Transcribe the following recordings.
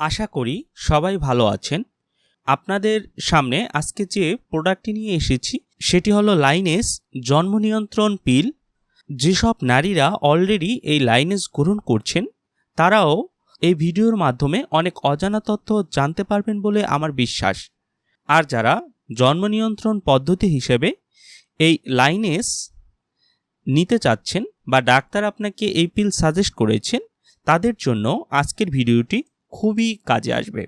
আশা করি সবাই ভালো আছেন। আপনাদের সামনে আজকে যে প্রোডাক্টটি নিয়ে এসেছি, সেটি হলো লাইনেস জন্ম নিয়ন্ত্রণ পিল। যেসব নারীরা অলরেডি এই লাইনেস গ্রহণ করছেন, তারাও এই ভিডিওর মাধ্যমে অনেক অজানা তথ্য জানতে পারবেন বলে আমার বিশ্বাস। আর যারা জন্ম নিয়ন্ত্রণ পদ্ধতি হিসেবে এই লাইনেস নিতে চাচ্ছেন বা ডাক্তার আপনাকে এই পিল সাজেস্ট করেছেন, তাদের জন্য আজকের ভিডিওটি খুবই কাজে আসবে।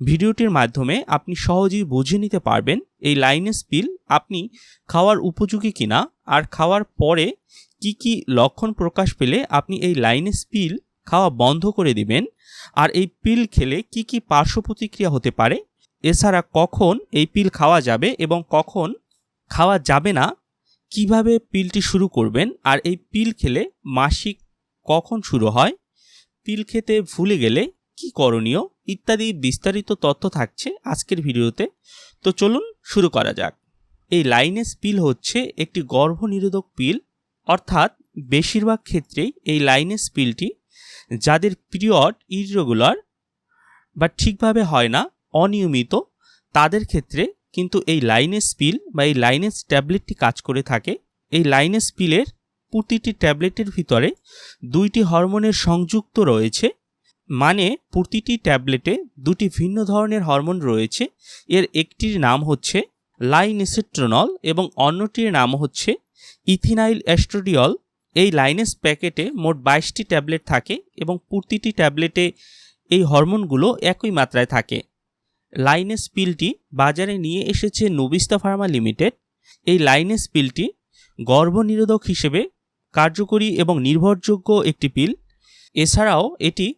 ভিডিওটির মাধ্যমে আপনি সহজেই বুঝে নিতে পারবেন এই লাইনেস পিল আপনি খাওয়ার উপযোগী কিনা আর খাওয়ার পরে কি কি লক্ষণ প্রকাশ পেলে আপনি এই লাইনেস পিল খাওয়া বন্ধ করে দিবেন আর এই পিল খেলে কি কি পার্শ্ব প্রতিক্রিয়া হতে পারে, এছাড়া কখন এই পিল খাওয়া যাবে এবং কখন খাওয়া যাবে না, কীভাবে পিলটি শুরু করবেন আর এই পিল খেলে মাসিক কখন শুরু হয়, পিল খেতে ভুলে গেলে কি করণীয় ইত্যাদি বিস্তারিত তথ্য থাকছে আজকের ভিডিওতে। তো চলুন শুরু করা যাক। এই লাইনেস পিল হচ্ছে একটি গর্ভনিরোধক পিল, অর্থাৎ বেশিরভাগ ক্ষেত্রেই এই লাইনেস পিলটি যাদের পিরিয়ড ইরেগুলার বা ঠিকভাবে হয় না, অনিয়মিত, তাদের ক্ষেত্রে কিন্তু এই লাইনেস পিল বা এই লাইনেস ট্যাবলেটটি কাজ করে থাকে। এই লাইনেস পিলের প্রতিটি ট্যাবলেটের ভিতরে দুইটি হরমোনের সংযুক্ত রয়েছে। মানে প্রতিটি ট্যাবলেটে দুটি ভিন্ন ধরনের হরমোন রয়েছে। এর একটির নাম হচ্ছে লাইনেসেট্রনল এবং অন্যটির নাম হচ্ছে ইথিনাইল অ্যাস্ট্রোডিয়ল এই লাইনেস প্যাকেটে মোট বাইশটি ট্যাবলেট থাকে এবং প্রতিটি ট্যাবলেটে এই হরমোনগুলো একই মাত্রায় থাকে। লাইনেস পিলটি বাজারে নিয়ে এসেছে নবিস্তা ফার্মা লিমিটেড। এই লাইনেস পিলটি গর্ভনিরোধক হিসেবে কার্যকরী এবং নির্ভরযোগ্য একটি পিল। এছাড়াও এটি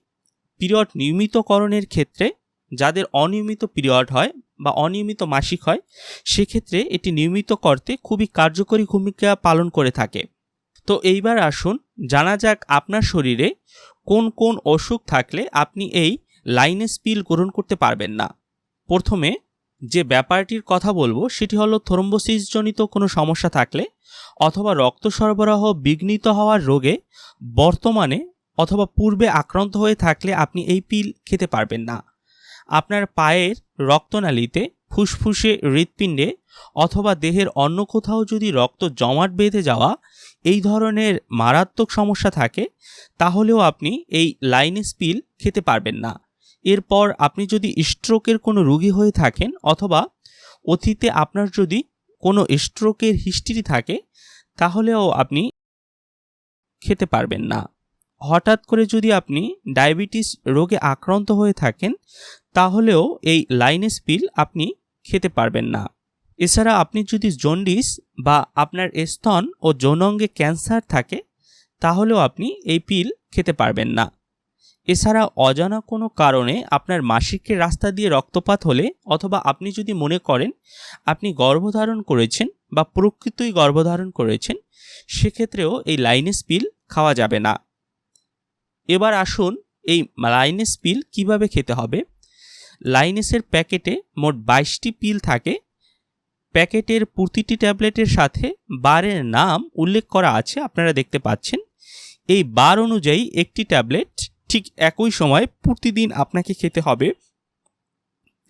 পিরিয়ড নিয়মিতকরণের ক্ষেত্রে যাদের অনিয়মিত পিরিয়ড হয় বা অনিয়মিত মাসিক হয়, সেক্ষেত্রে এটি নিয়মিত করতে খুবই কার্যকরী ভূমিকা পালন করে থাকে। তো এইবার আসুন জানা যাক আপনার শরীরে কোন কোন অসুখ থাকলে আপনি এই লাইনেস পিল গ্রহণ করতে পারবেন না। প্রথমে যে ব্যাপারটির কথা বলব, সেটি হলো থ্রম্বোসিসজনিত কোনো সমস্যা থাকলে অথবা রক্ত সরবরাহ বিঘ্নিত হওয়ার রোগে বর্তমানে অথবা পূর্বে আক্রান্ত হয়ে থাকলে আপনি এই পিল খেতে পারবেন না। আপনার পায়ের রক্তনালীতে ফুসফুসে হৃৎপিণ্ডে অথবা দেহের অন্য কোথাও যদি রক্ত জমাট বেঁধে যাওয়া এই ধরনের মারাত্মক সমস্যা থাকে, তাহলেও আপনি এই লাইনেস পিল খেতে পারবেন না। এরপর আপনি যদি স্ট্রোকের কোনো রুগী হয়ে থাকেন অথবা অতীতে আপনার যদি কোনো স্ট্রোকের হিস্ট্রি থাকে, তাহলেও আপনি খেতে পারবেন না। হঠাৎ করে যদি আপনি ডায়াবেটিস রোগে আক্রান্ত হয়ে থাকেন, তাহলেও এই লাইনেস পিল আপনি খেতে পারবেন না। এছাড়া আপনি যদি জন্ডিস বা আপনার স্তন ও যৌনাঙ্গে ক্যান্সার থাকে, তাহলেও আপনি এই পিল খেতে পারবেন না। এছাড়া অজানা কোনো কারণে আপনার মাসিকের রাস্তা দিয়ে রক্তপাত হলে অথবা আপনি যদি মনে করেন আপনি গর্ভধারণ করেছেন বা প্রকৃতই গর্ভধারণ করেছেন, সেক্ষেত্রেও এই লাইনেস পিল খাওয়া যাবে না। এবার আসুন এই লাইনেস পিল কীভাবে খেতে হবে। লাইনেসের প্যাকেটে মোট বাইশটি পিল থাকে। প্যাকেটের প্রতিটি ট্যাবলেটের সাথে বারের নাম উল্লেখ করা আছে, আপনারা দেখতে পাচ্ছেন। এই বার অনুযায়ী একটি ট্যাবলেট ঠিক একই সময় প্রতিদিন আপনাকে খেতে হবে।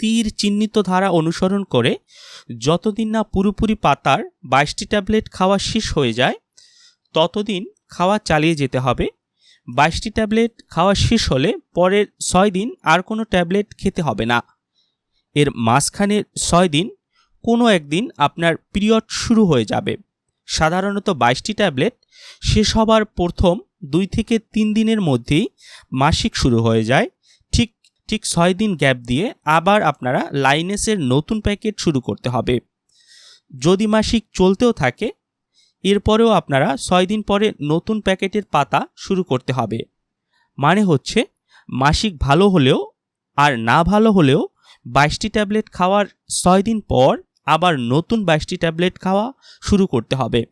তীর চিহ্নিত ধারা অনুসরণ করে যতদিন না পুরোপুরি পাতার বাইশটি ট্যাবলেট খাওয়া শেষ হয়ে যায়, ততদিন খাওয়া চালিয়ে যেতে হবে। বাইশটি ট্যাবলেট খাওয়া শেষ হলে পরের ছয় দিন আর কোনো ট্যাবলেট খেতে হবে না। এর মাঝখানে ছয় দিন, কোনো একদিন আপনার পিরিয়ড শুরু হয়ে যাবে। সাধারণত বাইশটি ট্যাবলেট শেষ হবার প্রথম দুই থেকে তিন দিনের মধ্যেই মাসিক শুরু হয়ে যায়। ঠিক ঠিক ছয় দিন গ্যাপ দিয়ে আবার আপনারা লাইনেসের নতুন প্যাকেট শুরু করতে হবে। যদি মাসিক চলতেও থাকে এরপরেও আপনারা ছয় দিন পরে নতুন প্যাকেটের পাতা শুরু করতে হবে। মানে হচ্ছে, মাসিক ভালো হলেও আর না ভালো হলেও বাইশটি ট্যাবলেট খাওয়ার ছয় দিন পর আবার নতুন বাইশটি ট্যাবলেট খাওয়া শুরু করতে হবে।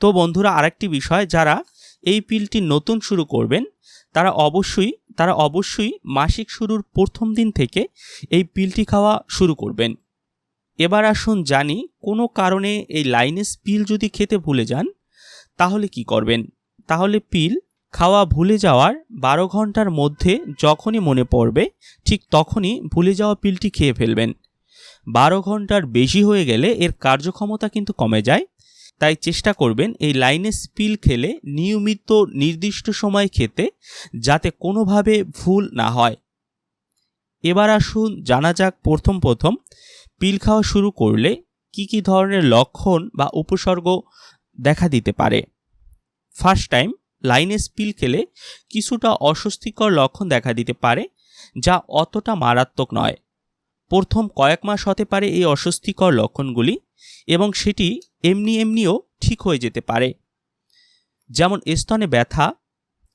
তো বন্ধুরা, আরেকটি বিষয়, যারা এই পিলটি নতুন শুরু করবেন, তারা অবশ্যই তারা অবশ্যই মাসিক শুরুর প্রথম দিন থেকে এই পিলটি খাওয়া শুরু করবেন। এবার আসুন জানি কোনো কারণে এই লাইনেস পিল যদি খেতে ভুলে যান, তাহলে কি করবেন? তাহলে পিল খাওয়া ভুলে যাওয়ার বারো ঘণ্টার মধ্যে যখনই মনে পড়বে, ঠিক তখনই ভুলে যাওয়া পিলটি খেয়ে ফেলবেন। বারো ঘণ্টার বেশি হয়ে গেলে এর কার্যক্ষমতা কিন্তু কমে যায়। তাই চেষ্টা করবেন এই লাইনেস পিল খেলে নিয়মিত নির্দিষ্ট সময় খেতে, যাতে কোনোভাবে ভুল না হয়। এবার আসুন জানা যাক প্রথম প্রথম পিল খাওয়া শুরু করলে কি কি ধরনের লক্ষণ বা উপসর্গ দেখা দিতে পারে? ফার্স্ট টাইম লাইনেস পিল খেলে কিছুটা অস্বস্তিকর লক্ষণ দেখা দিতে পারে, যা অতটা মারাত্মক নয়। প্রথম কয়েক মাস হতে পারে এই অস্বস্তিকর লক্ষণগুলি এবং সেটি এমনি এমনিও ঠিক হয়ে যেতে পারে। যেমন স্তনে ব্যথা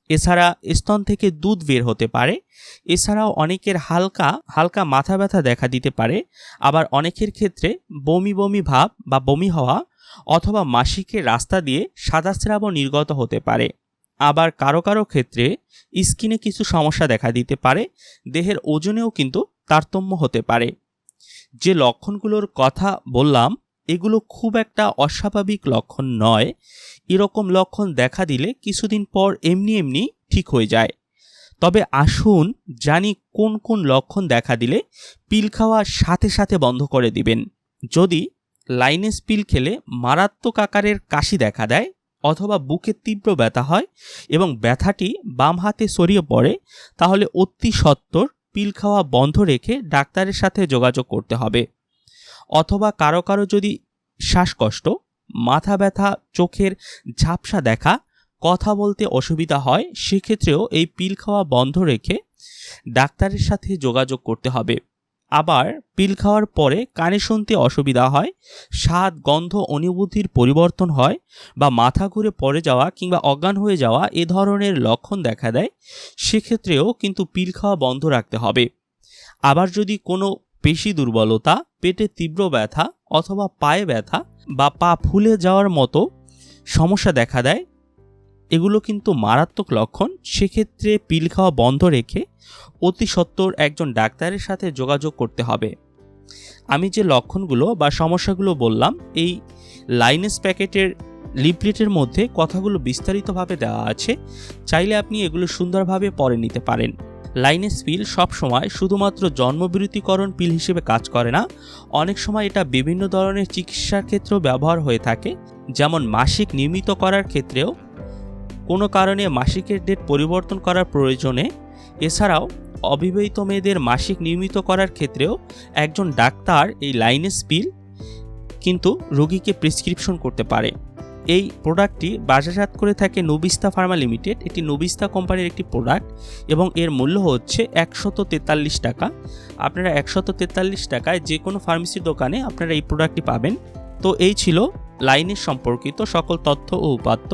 এছাড়া স্তন থেকে দুধ বের হতে পারে। এছাড়াও অনেকের হালকা হালকা মাথা ব্যথা দেখা দিতে পারে। আবার অনেকের ক্ষেত্রে বমি বমি ভাব বা বমি হওয়া অথবা মাসিকের রাস্তা দিয়ে সাদা স্রাবও নির্গত হতে পারে। আবার কারও কারও ক্ষেত্রে স্কিনে কিছু সমস্যা দেখা দিতে পারে। দেহের ওজনেও কিন্তু তারতম্য হতে পারে। যে লক্ষণগুলোর কথা বললাম, এগুলো খুব একটা অস্বাভাবিক লক্ষণ নয়। এরকম লক্ষণ দেখা দিলে কিছুদিন পর এমনি এমনি ঠিক হয়ে যায়। তবে আসুন জানি কোন কোন লক্ষণ দেখা দিলে পিল খাওয়া সাথে সাথে বন্ধ করে দিবেন। যদি লাইনেস পিল খেলে মারাত্মক আকারের কাশি দেখা দেয় অথবা বুকে তীব্র ব্যথা হয় এবং ব্যথাটি বাম হাতে সরিয়ে পড়ে, তাহলে অতি সত্বর পিল খাওয়া বন্ধ রেখে ডাক্তারের সাথে যোগাযোগ করতে হবে। অথবা কারও কারও যদি শ্বাসকষ্ট মাথা ব্যথা, চোখের ঝাপসা দেখা, কথা বলতে অসুবিধা হয়, সেক্ষেত্রেও এই পিল খাওয়া বন্ধ রেখে ডাক্তারের সাথে যোগাযোগ করতে হবে। আবার পিল খাওয়ার পরে কানে শুনতে অসুবিধা হয়, স্বাদ, গন্ধ, অনুভূতির পরিবর্তন হয় বা মাথা ঘুরে পড়ে যাওয়া কিংবা অজ্ঞান হয়ে যাওয়া এ ধরনের লক্ষণ দেখা দেয়, সেক্ষেত্রেও কিন্তু পিল খাওয়া বন্ধ রাখতে হবে। আবার যদি কোনো পেশি দুর্বলতা, পেটে তীব্র ব্যথা অথবা পায়ে ব্যথা বা পা ফুলে যাওয়ার মতো সমস্যা দেখা দেয়, এগুলো কিন্তু মারাত্মক লক্ষণ। সেক্ষেত্রে পিল খাওয়া বন্ধ রেখে অতি সত্বর একজন ডাক্তারের সাথে যোগাযোগ করতে হবে। আমি যে লক্ষণগুলো বা সমস্যাগুলো বললাম, এই লাইনেস প্যাকেটের লিপলেটের মধ্যে কথাগুলো বিস্তারিতভাবে দেওয়া আছে, চাইলে আপনি এগুলো সুন্দরভাবে পড়ে নিতে পারেন। লাইনেস পিল সবসময় শুধুমাত্র জন্মবিরতিকরণ পিল হিসেবে কাজ করে না, অনেক সময় এটা বিভিন্ন ধরনের চিকিৎসার ক্ষেত্রেও ব্যবহার হয়ে থাকে, যেমন মাসিক নিয়মিত করার ক্ষেত্রেও। কোনো কারণে মাসিকের ডেট পরিবর্তন করার প্রয়োজনে, এছাড়াও অবিবাহিত মেয়েদের মাসিক নিয়মিত করার ক্ষেত্রেও একজন ডাক্তার এই লাইনেস পিল কিন্তু রোগীকে প্রেসক্রিপশন করতে পারে। এই প্রোডাক্টটি বাজারজাত করে থাকে নবিস্তা ফার্মা লিমিটেড এটি নবিস্তা কোম্পানির একটি প্রোডাক্ট এবং এর মূল্য হচ্ছে একশত তেতাল্লিশ টাকা। আপনারা একশত তেতাল্লিশ টাকায় যে কোনো ফার্মেসির দোকানে আপনারা এই প্রোডাক্টটি পাবেন। তো এই ছিল লাইনের সম্পর্কিত সকল তথ্য ও উপাত্ত।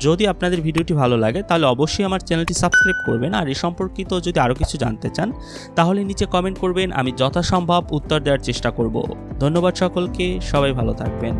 যদি আপনাদের ভিডিওটি ভালো লাগে, তাহলে অবশ্যই আমার চ্যানেলটি সাবস্ক্রাইব করবেন। আর এ সম্পর্কিত যদি আরও কিছু জানতে চান, তাহলে নিচে কমেন্ট করবেন। আমি যথাসম্ভব উত্তর দেওয়ার চেষ্টা করব। ধন্যবাদ সকলকে। সবাই ভালো থাকবেন।